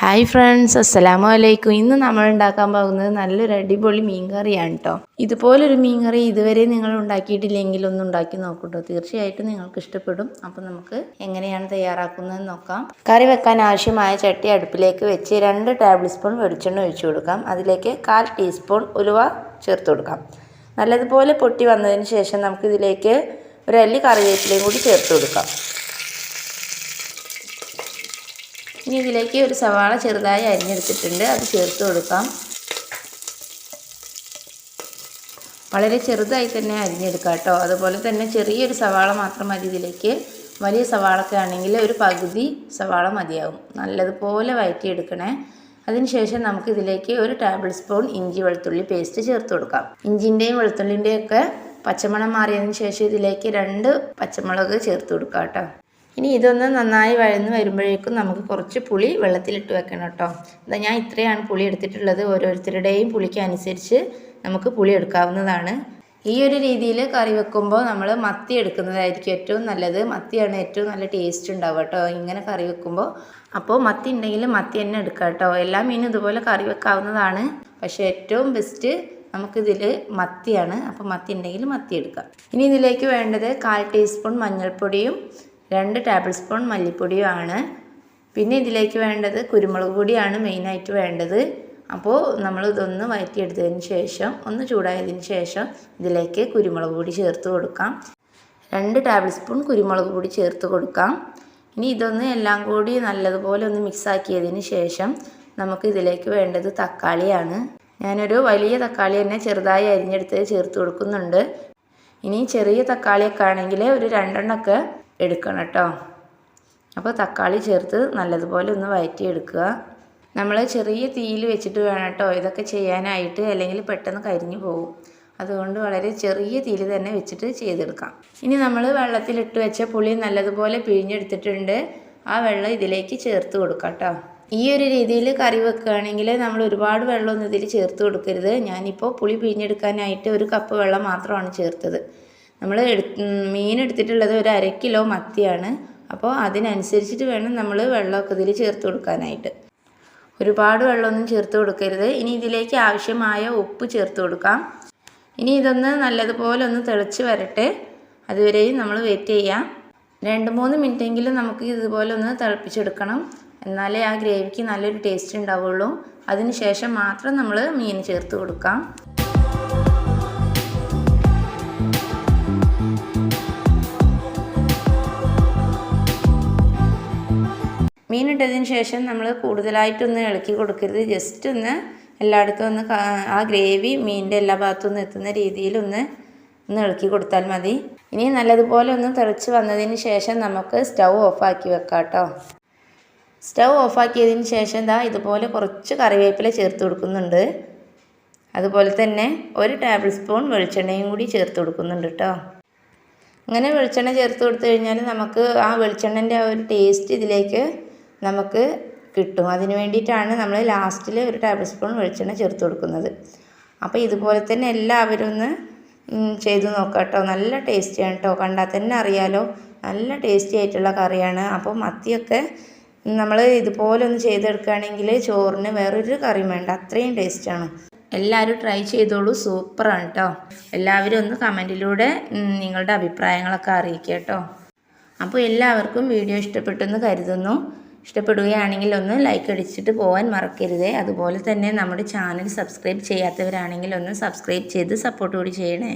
Hi friends അസ്സലാമു അലൈക്കും ഇന്ന് നമ്മൾ ഉണ്ടാക്കാൻ പോകുന്നത് നല്ലൊരു അടിപൊളി മീൻകറിയാണ് കേട്ടോ ഇതുപോലൊരു മീൻകറി ഇതുവരെ നിങ്ങൾ ഉണ്ടാക്കിയിട്ടില്ലെങ്കിൽ ഒന്ന് ഉണ്ടാക്കി നോക്കൂട്ടോ തീർച്ചയായിട്ടും നിങ്ങൾക്ക് ഇഷ്ടപ്പെടും. അപ്പോൾ നമുക്ക് എങ്ങനെയാണ് തയ്യാറാക്കുന്നത് നോക്കാം. കറി വെക്കാൻ ആവശ്യമായ ചട്ടി അടുപ്പിലേക്ക് വെച്ച് രണ്ട് ടേബിൾ സ്പൂൺ വെളിച്ചെണ്ണ ഒഴിച്ചു കൊടുക്കാം. അതിലേക്ക് കാൽ ടീസ്പൂൺ ഉലുവ ചേർത്ത് കൊടുക്കാം. നല്ലതുപോലെ പൊട്ടി വന്നതിന് ശേഷം നമുക്കിതിലേക്ക് ഒരു അല്ലി കറിവേപ്പിലയും കൂടി ചേർത്ത് കൊടുക്കാം. ഇനി ഇതിലേക്ക് ഒരു സവാള ചെറുതായി അരിഞ്ഞെടുത്തിട്ടുണ്ട്. അത് ചേർത്ത് കൊടുക്കാം. വളരെ ചെറുതായി തന്നെ അരിഞ്ഞെടുക്കാം കേട്ടോ. അതുപോലെ തന്നെ ചെറിയൊരു സവാള മാത്രം മതി ഇതിലേക്ക്. വലിയ സവാളൊക്കെ ആണെങ്കിൽ ഒരു പകുതി സവാള മതിയാവും. നല്ലതുപോലെ വഴറ്റിയെടുക്കണേ. അതിനുശേഷം നമുക്ക് ഇതിലേക്ക് ഒരു ടേബിൾ സ്പൂൺ ഇഞ്ചി വെളുത്തുള്ളി പേസ്റ്റ് ചേർത്ത് കൊടുക്കാം. ഇഞ്ചിന്റെയും വെളുത്തുള്ളിന്റെയും ഒക്കെ പച്ചമണം മാറിയതിന് ശേഷം ഇതിലേക്ക് രണ്ട് പച്ചമുളക് ചേർത്ത് കൊടുക്കാം കേട്ടോ. ഇനി ഇതൊന്ന് നന്നായി വഴന്ന് വരുമ്പോഴേക്കും നമുക്ക് കുറച്ച് പുളി വെള്ളത്തിലിട്ട് വെക്കണം കേട്ടോ. എന്താ ഞാൻ ഇത്രയാണ് പുളി എടുത്തിട്ടുള്ളത്. ഓരോരുത്തരുടെയും പുളിക്ക് അനുസരിച്ച് നമുക്ക് പുളി എടുക്കാവുന്നതാണ്. ഈ ഒരു രീതിയിൽ കറി വെക്കുമ്പോൾ നമ്മൾ മത്തി എടുക്കുന്നതായിരിക്കും ഏറ്റവും നല്ലത്. മത്തിയാണ് ഏറ്റവും നല്ല ടേസ്റ്റ് ഉണ്ടാവുക കേട്ടോ. ഇങ്ങനെ കറി വെക്കുമ്പോൾ. അപ്പോൾ മത്തി ഉണ്ടെങ്കിൽ മത്തി തന്നെ എടുക്കാം കേട്ടോ. എല്ലാ മീനും ഇതുപോലെ കറി വെക്കാവുന്നതാണ്. പക്ഷേ ഏറ്റവും ബെസ്റ്റ് നമുക്കിതിൽ മത്തിയാണ്. അപ്പോൾ മത്തി ഉണ്ടെങ്കിൽ മത്തി എടുക്കാം. ഇനി ഇതിലേക്ക് വേണ്ടത് കാൽ ടീസ്പൂൺ മഞ്ഞൾപ്പൊടിയും രണ്ട് ടേബിൾ സ്പൂൺ മല്ലിപ്പൊടിയുമാണ്. പിന്നെ ഇതിലേക്ക് വേണ്ടത് കുരുമുളക് പൊടിയാണ് മെയിനായിട്ട് വേണ്ടത്. അപ്പോൾ നമ്മൾ ഇതൊന്ന് വഴറ്റിയെടുത്തതിന് ശേഷം ഒന്ന് ചൂടായതിന് ശേഷം ഇതിലേക്ക് കുരുമുളക് പൊടി ചേർത്ത് കൊടുക്കാം. രണ്ട് ടേബിൾ സ്പൂൺ കുരുമുളക് പൊടി ചേർത്ത് കൊടുക്കാം. ഇനി ഇതൊന്ന് എല്ലാം കൂടി നല്ലതുപോലെ ഒന്ന് മിക്സാക്കിയതിന് ശേഷം നമുക്ക് ഇതിലേക്ക് വേണ്ടത് തക്കാളിയാണ്. ഞാനൊരു വലിയ തക്കാളി തന്നെ ചെറുതായി അരിഞ്ഞെടുത്ത് ചേർത്ത് കൊടുക്കുന്നുണ്ട്. ഇനി ചെറിയ തക്കാളിയൊക്കെ ആണെങ്കിൽ ഒരു രണ്ടെണ്ണമൊക്കെ എടുക്കണം കേട്ടോ. അപ്പോൾ തക്കാളി ചേർത്ത് നല്ലതുപോലെ ഒന്ന് വഴറ്റിയെടുക്കുക നമ്മൾ ചെറിയ തീയിൽ വെച്ചിട്ട് വേണം കേട്ടോ. ഇതൊക്കെ ചെയ്യാനായിട്ട് അല്ലെങ്കിൽ പെട്ടെന്ന് കരിഞ്ഞു പോകും. അതുകൊണ്ട് വളരെ ചെറിയ തീയിൽ തന്നെ വെച്ചിട്ട് ചെയ്തെടുക്കാം. ഇനി നമ്മൾ വെള്ളത്തിലിട്ട് വെച്ച പുളി നല്ലതുപോലെ പിഴിഞ്ഞെടുത്തിട്ടുണ്ട്. ആ വെള്ളം ഇതിലേക്ക് ചേർത്ത് കൊടുക്കാം കേട്ടോ. ഈ ഒരു രീതിയിൽ കറി വെക്കുകയാണെങ്കിൽ നമ്മൾ ഒരുപാട് വെള്ളമൊന്നും ഇതിൽ ചേർത്ത് കൊടുക്കരുത്. ഞാനിപ്പോൾ പുളി പിഴിഞ്ഞെടുക്കാനായിട്ട് ഒരു കപ്പ് വെള്ളം മാത്രമാണ് ചേർത്തത്. നമ്മൾ മീൻ എടുത്തിട്ടുള്ളത് ഒരു അര കിലോ മത്തിയാണ്. അപ്പോൾ അതിനനുസരിച്ചിട്ട് വേണം നമ്മൾ വെള്ളമൊക്കെ ഇതിൽ ചേർത്ത് കൊടുക്കാനായിട്ട്. ഒരുപാട് വെള്ളമൊന്നും ചേർത്ത് കൊടുക്കരുത്. ഇനി ഇതിലേക്ക് ആവശ്യമായ ഉപ്പ് ചേർത്ത് കൊടുക്കാം. ഇനി ഇതൊന്ന് നല്ലതുപോലെ ഒന്ന് തിളച്ച് വരട്ടെ. അതുവരെയും നമ്മൾ വെയിറ്റ് ചെയ്യാം. രണ്ട് മൂന്ന് മിനിറ്റെങ്കിലും നമുക്ക് ഇതുപോലെ ഒന്ന് തിളപ്പിച്ചെടുക്കണം. എന്നാലേ ആ ഗ്രേവിക്ക് നല്ലൊരു ടേസ്റ്റ് ഉണ്ടാവുള്ളൂ. അതിന് ശേഷം മാത്രം നമ്മൾ മീൻ ചേർത്ത് കൊടുക്കാം. മീനിട്ടതിന് ശേഷം നമ്മൾ കൂടുതലായിട്ടൊന്ന് ഇളക്കി കൊടുക്കരുത്. ജസ്റ്റ് ഒന്ന് എല്ലായിടത്തും ഒന്ന് ആ ഗ്രേവി മീനിന്റെ എല്ലാ ഭാഗത്തും ഒന്ന് എത്തുന്ന രീതിയിലൊന്ന് ഒന്ന് ഇളക്കി കൊടുത്താൽ മതി. ഇനി നല്ലതുപോലെ ഒന്ന് തിളച്ച് വന്നതിന് ശേഷം നമുക്ക് സ്റ്റൗ ഓഫാക്കി വെക്കാം കേട്ടോ. സ്റ്റൗ ഓഫാക്കിയതിന് ശേഷം ദാ ഇതുപോലെ കുറച്ച് കറിവേപ്പില ചേർത്ത് കൊടുക്കുന്നുണ്ട്. അതുപോലെ തന്നെ ഒരു ടേബിൾ സ്പൂൺ വെളിച്ചെണ്ണയും കൂടി ചേർത്ത് കൊടുക്കുന്നുണ്ട് കേട്ടോ. അങ്ങനെ വെളിച്ചെണ്ണ ചേർത്ത് കൊടുത്തു കഴിഞ്ഞാൽ നമുക്ക് ആ വെളിച്ചെണ്ണന്റെ ആ ഒരു ടേസ്റ്റ് ഇതിലേക്ക് നമുക്ക് കിട്ടും. അതിന് വേണ്ടിയിട്ടാണ് നമ്മൾ ലാസ്റ്റിൽ ഒരു ടേബിൾ സ്പൂൺ വെളിച്ചെണ്ണ ചേർത്ത് കൊടുക്കുന്നത്. അപ്പോൾ ഇതുപോലെ തന്നെ എല്ലാവരും ഒന്ന് ചെയ്ത് നോക്കാം കേട്ടോ. നല്ല ടേസ്റ്റിയാണ് കേട്ടോ. കണ്ടാൽ തന്നെ അറിയാലോ. നല്ല ടേസ്റ്റി ആയിട്ടുള്ള കറിയാണ്. അപ്പോൾ മത്തിയൊക്കെ നമ്മൾ ഇതുപോലെ ഒന്ന് ചെയ്തെടുക്കുകയാണെങ്കിൽ ചോറിന് വേറൊരു കറിയും വേണ്ട. അത്രയും ടേസ്റ്റാണ് എല്ലാവരും ട്രൈ ചെയ്തോളൂ. സൂപ്പറാണ് കേട്ടോ. എല്ലാവരും ഒന്ന് കമന്റിലൂടെ നിങ്ങളുടെ അഭിപ്രായങ്ങളൊക്കെ അറിയിക്കുക കേട്ടോ. അപ്പോൾ എല്ലാവർക്കും വീഡിയോ ഇഷ്ടപ്പെട്ടെന്ന് കരുതുന്നു. ഇഷ്ടപ്പെടുകയാണെങ്കിൽ ഒന്ന് ലൈക്ക് അടിച്ചിട്ട് പോകാൻ മറക്കരുത്. അതുപോലെ തന്നെ നമ്മുടെ ചാനൽ സബ്സ്ക്രൈബ് ചെയ്യാത്തവരാണെങ്കിൽ ഒന്ന് സബ്സ്ക്രൈബ് ചെയ്ത് സപ്പോർട്ട് കൂടി ചെയ്യണേ.